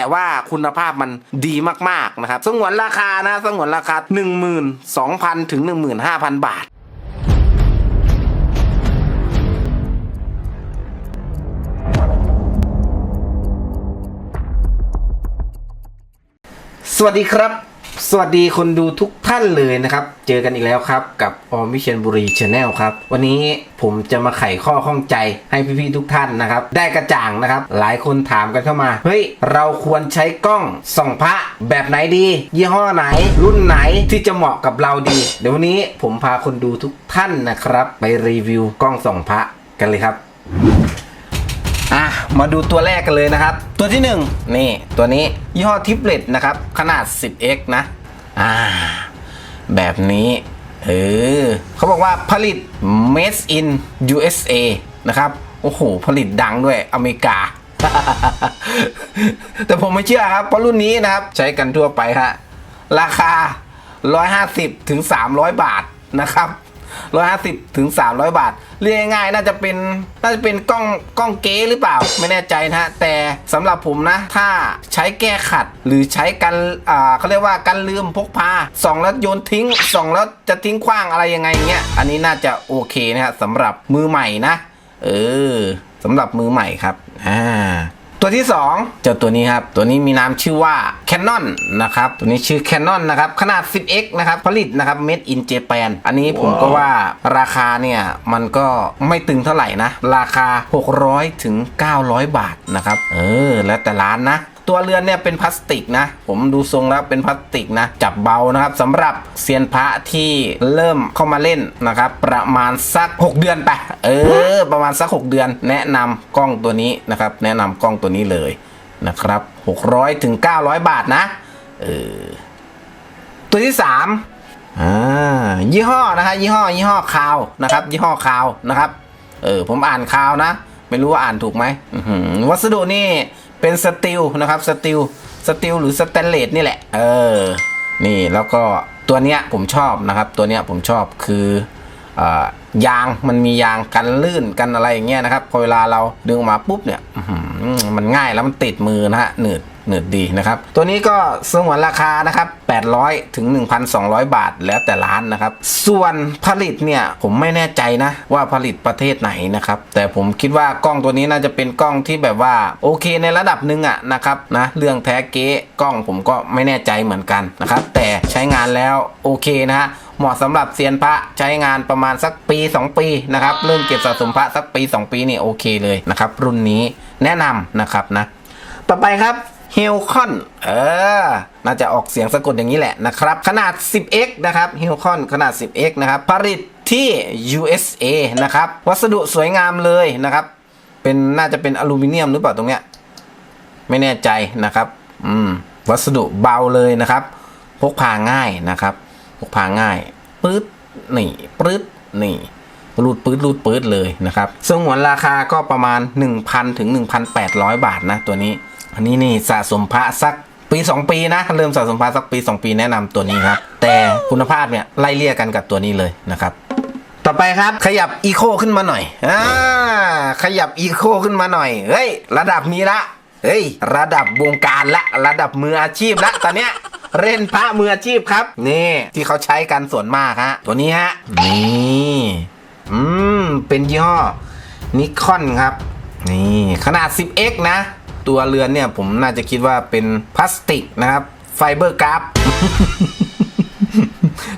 แต่ว่าคุณภาพมันดีมากๆนะครับสงวนราคานะสงวนราคา 12,000 ถึง 15,000 บาทสวัสดีครับ สวัสดีคนดูทุกท่านเลยนะครับ เจอกันอีกแล้วครับกับออมิเชนบุรีชาแนลครับ วันนี้ผมจะมาไขข้อข้องใจให้พี่ๆทุกท่านนะครับ ได้กระจ่างนะครับ หลายคนถามกันเข้ามา เฮ้ย เราควรใช้กล้องส่องพระแบบไหนดี ยี่ห้อไหน รุ่นไหนที่จะเหมาะกับเราดี เดี๋ยววันนี้ผมพาคนดูทุกท่านนะครับ ไปรีวิวกล้องส่องพระกันเลยครับ มาดูตัวแรกกันเลยนะครับ ตัวที่ 1 นี่ตัวนี้ยี่ห้อทิปเลตนะครับ ขนาด 10x นะ อ่า แบบนี้ เออเขาบอกว่าผลิต made in USA นะครับ โอ้โห ผลิตดังด้วยอเมริกา แต่ผมไม่เชื่อครับ เพราะรุ่นนี้นะครับ ใช้กันทั่วไปฮะราคา 150ถึง300 บาทนะครับ 150ถึง300 บาท เรียกง่ายๆน่าจะเป็นน่าจะเป็นกล้องกล้องเก๋หรือเปล่า ไม่แน่ใจนะฮะแต่สำหรับผมนะ ถ้าใช้แก้ขัดหรือใช้กันอ่าเขาเรียกว่ากันลืมพกพาส่องแล้วโยนทิ้งส่องแล้วจะทิ้งขว้างอะไรยังไงเงี้ยอันนี้น่าจะโอเคนะฮะสำหรับมือใหม่นะ เออสำหรับมือใหม่ครับอ่า ตัวที่ 2 เจ้าตัวนี้ครับ ตัวนี้มีนามชื่อว่า Canon นะครับ ตัวนี้ชื่อ Canon นะครับ ขนาด 10x นะครับ ผลิตนะครับ Made in Japan อันนี้ผมก็ว่าราคาเนี่ย มันก็ไม่ตึงเท่าไหร่นะ ราคา 600ถึง900 บาทนะครับ เออ แล้วแต่ร้านนะ ตัวเรือนเนี่ยเป็นพลาสติกนะ ผมดูทรงแล้วเป็นพลาสติกนะ จับเบานะครับสำหรับเซียนพระที่เริ่มเข้ามาเล่นนะครับ ประมาณสัก 6 เดือนไปเออ ประมาณสัก 6 เดือน แนะนำกล้องตัวนี้นะครับ แนะนำกล้องตัวนี้เลยนะครับ600ถึง900 บาทนะเออตัวที่ 3อ่ายี่ห้อนะฮะยี่ห้อยี่ห้อคาวนะครับ ยี่ห้อคาวนะครับเออผมอ่านคาวนะ ไม่รู้ว่าอ่านถูกไหมวัสดุนี่ เป็นสตีลนะครับสตีลสตีลหรือสแตนเลสนี่แหละ เออ นี่แล้วก็ตัวเนี้ยผมชอบนะครับ ตัวเนี้ยผมชอบคืออยางมันมียางกันลื่นกันอะไรอย่างเงี้ยนะครับพอเวลาเราดึงออกมาปุ๊บเนี่ยมันง่ายแล้วมันติดมือนะฮะหนืด หนืดดีนะครับ ตัวนี้ก็สงวนราคานะครับ 800 ถึง 1,200 บาทแล้วแต่ร้านนะครับ ส่วนผลิตเนี่ยผมไม่แน่ใจนะว่าผลิตประเทศไหนนะครับ แต่ผมคิดว่ากล้องตัวนี้น่าจะเป็นกล้องที่แบบว่าโอเคในระดับหนึ่งอะนะครับนะเรื่องแท้เก๊กล้องผมก็ไม่แน่ใจเหมือนกันนะครับแต่ใช้งานแล้วโอเคนะฮะเหมาะสำหรับเซียนพระใช้งานประมาณสักปี 2 ปีนะครับเริ่มเก็บสะสมพระสักปี 2 ปีนี่โอเคเลยนะครับรุ่นนี้แนะนำนะครับนะต่อไปครับ เฮลคอนเออ น่าจะออกเสียงสะกดอย่างนี้แหละนะครับ ขนาด 10x นะครับเฮลคอนขนาด 10x นะครับผลิตที่ USA นะครับ วัสดุสวยงามเลยนะครับ เป็นน่าจะเป็นอลูมิเนียมหรือเปล่าตรงเนี้ย ไม่แน่ใจนะครับ อืม วัสดุเบาเลยนะครับ พกพาง่ายนะครับ พกพาง่ายปื๊ดนี่ปื๊ดนี่รูดปื๊ดรูดปื๊ดเลยนะครับซึ่งหวนราคาก็ประมาณ 1,000 ถึง 1,800 บาทนะตัวนี้ อันนี้นี่สะสมพระสักปี 2 ปีนะเริ่มสะสมพระสักปี 2 ปีแนะนำตัวนี้ครับ แต่คุณภาพเนี่ยไล่เลี่ยกันกับตัวนี้เลยนะครับต่อไปครับขยับอีโคขึ้นมาหน่อยอ่าขยับอีโคขึ้นมาหน่อยเฮ้ยระดับนี้ละเฮ้ยระดับวงการละระดับมืออาชีพละตอนเนี้ยเล่นพระมืออาชีพครับ นี่ที่เขาใช้กันส่วนมากฮะตัวนี้ฮะนี่อืมเป็นยี่ห้อนิคอนครับ นี่ขนาด 10x นะ ตัวเรือนเนี่ยผมน่าจะคิดว่าเป็นพลาสติกนะครับ ไฟเบอร์กราฟ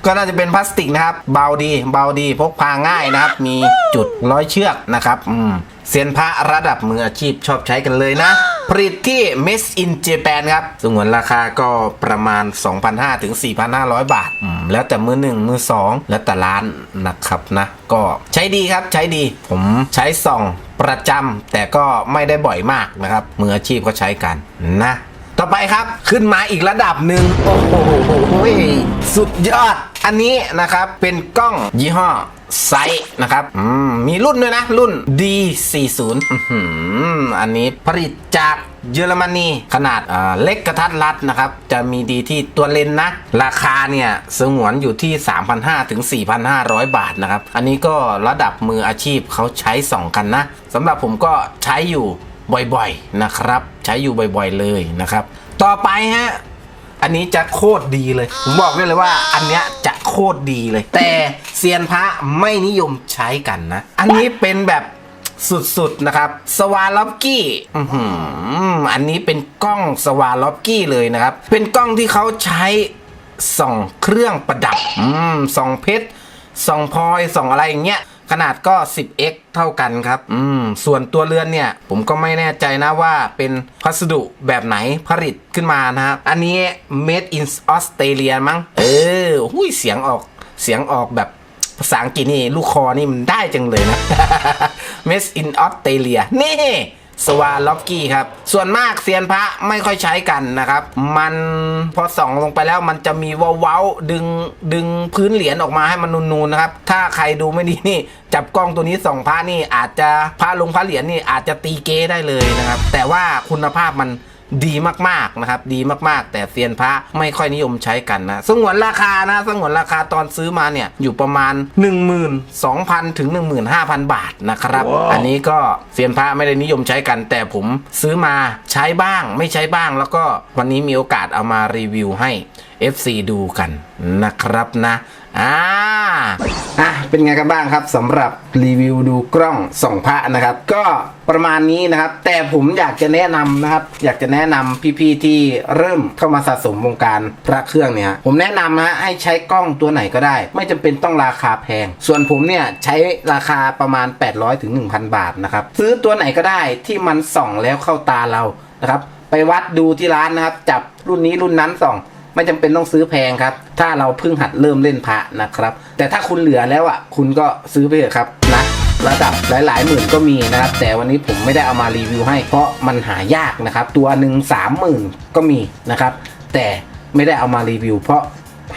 ก็น่าจะเป็นพลาสติกนะครับ เบาดี เบาดีพกพาง่ายนะครับ มีจุดร้อยเชือกนะครับ อืม เซียนพระระดับมืออาชีพชอบใช้กันเลยนะ ผลิตที่ Made in Japan ครับสงวนราคาก็ประมาณ 2,500ถึง4,500 บาทอืมแล้วแต่มือหนึ่งมือสองแล้วแต่ร้านนะครับนะ ก็ใช้ดีครับใช้ดี ผมใช้ส่องประจำแต่ก็ไม่ได้บ่อยมากนะครับ มืออาชีพเขาใช้กันนะ ต่อไปครับขึ้นมาอีกระดับหนึ่งโอ้โหสุดยอด อันนี้นะครับเป็นกล้องยี่ห้อไซส์นะครับมมีรุ่นด้วยนะ รุ่น D40 อันนี้ผลิตจากเยอรมนีขนาดเล็กกระทัดรัดนะครับ จะมีดีที่ตัวเลนนะ ราคาเนี่ยสงวนอยู่ที่ 3,500ถึง4,500 บาทนะครับ อันนี้ก็ระดับมืออาชีพเขาใช้ส่องกันนะสำหรับผมก็ใช้อยู่บ่อยๆนะครับ ใช้อยู่บ่อยๆเลยนะครับ ต่อไปฮะ อันนี้จะโคตรดีเลย ผมบอกได้เลยว่าอันเนี้ยจะโคตรดีเลย แต่เซียนพระไม่นิยมใช้กันนะ อันนี้เป็นแบบสุดๆ นะครับ สวาล็อบกี้อือันนี้เป็นกล้องสวาล็อบกี้เลยนะครับ เป็นกล้องที่เขาใช้ส่องเครื่องประดับ อืม ส่องเพชร ส่องพลอย ส่องอะไรอย่างเงี้ย ขนาดก็ 10x เท่ากันครับ อืม ส่วนตัวเรือนเนี่ย ผมก็ไม่แน่ใจนะว่าเป็นพัสดุแบบไหนผลิตขึ้นมานะครับ อันนี้ made in Australia มั้ง เออหุ้ยเสียงออก เสียงออกแบบภาษาอังกฤษนี่ ลูกคอนี่มันได้จังเลยนะ made in Australia นี่ สวาล็อกกี้ครับ ส่วนมากเซียนพระไม่ค่อยใช้กันนะครับ มันพอส่องลงไปแล้วมันจะมีเว้าๆดึงดึงพื้นเหรียญออกมาให้มันนูนๆนะครับ ถ้าใครดูไม่ดีนี่ จับกล้องตัวนี้ส่องพระนี่อาจจะพระลงพระเหรียญนี่อาจจะตีเก้ได้เลยนะครับ แต่ว่าคุณภาพมัน ดีมากๆนะครับดีมากๆ แต่เซียนพระไม่ค่อยนิยมใช้กันนะสงวนราคานะสงวนราคาตอนซื้อมาเนี่ยอยู่ประมาณ 12,000ถึง15,000 บาทนะครับอันนี้ก็เซียนพระไม่ได้นิยมใช้กัน แต่ผมซื้อมาใช้บ้าง ไม่ใช้บ้าง แล้วก็วันนี้มีโอกาสเอามารีวิวให้ FC ดูกันนะครับนะอ่าอะ เป็นไงกันบ้างครับสำหรับรีวิวดูกล้องส่องพระนะครับ ก็ประมาณนี้นะครับ แต่ผมอยากจะแนะนำนะครับ อยากจะแนะนำพี่ๆที่เริ่มเข้ามาสะสมวงการพระเครื่องเนี่ยผมแนะนำนะให้ใช้กล้องตัวไหนก็ได้ ไม่จำเป็นต้องราคาแพง ส่วนผมเนี่ยใช้ราคาประมาณ 800ถึง1,000 บาทนะครับซื้อตัวไหนก็ได้ที่มันส่องแล้วเข้าตาเรานะครับไปวัดดูที่ร้านนะครับ จับรุ่นนี้รุ่นนั้นส่อง ไม่จำเป็นต้องซื้อแพงครับ ถ้าเราเพิ่งหัดเริ่มเล่นพระนะครับ แต่ถ้าคุณเหลือแล้วอะคุณก็ซื้อไปเถอะครับนะระดับหลายๆหมื่นก็มีนะครับ แต่วันนี้ผมไม่ได้เอามารีวิวให้ เพราะมันหายากนะครับ ตัวหนึ่งสามหมื่นก็มีนะครับ แต่ไม่ได้เอามารีวิว เพราะ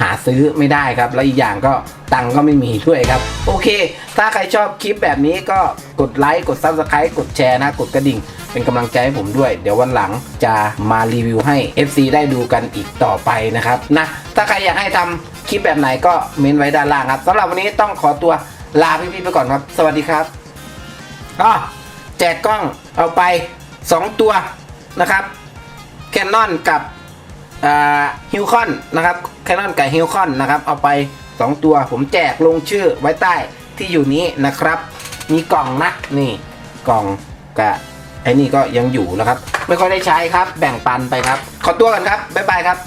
หาซื้อไม่ได้ครับ แล้วอีกอย่างก็ตังก็ไม่มีด้วยครับ โอเค ถ้าใครชอบคลิปแบบนี้ก็กดไลค์กด Subscribe กดแชร์นะ กดกระดิ่ง เป็นกำลังใจให้ผมด้วย เดี๋ยววันหลังจะมารีวิวให้ FC ได้ดูกันอีกต่อไปนะครับนะถ้าใครอยากให้ทำคลิปแบบไหนก็เม้นไว้ด้านล่างครับสำหรับวันนี้ต้องขอตัวลาพี่ๆไปก่อนครับ สวัสดีครับก็แจกกล้องเอาไป 2 ตัวนะครับแคนนอนกับ ฮิวคอนนะครับแคนนอนกับฮิวคอนนะครับเอาไป 2 ตัวผมแจกลงชื่อไว้ใต้ที่อยู่นี้นะครับ มีกล่องนะนี่กล่องกับไอ้นี่ก็ยังอยู่นะครับ ไม่ค่อยได้ใช้ครับ แบ่งปันไปครับ ขอตัวกันครับ บ๊ายบายครับ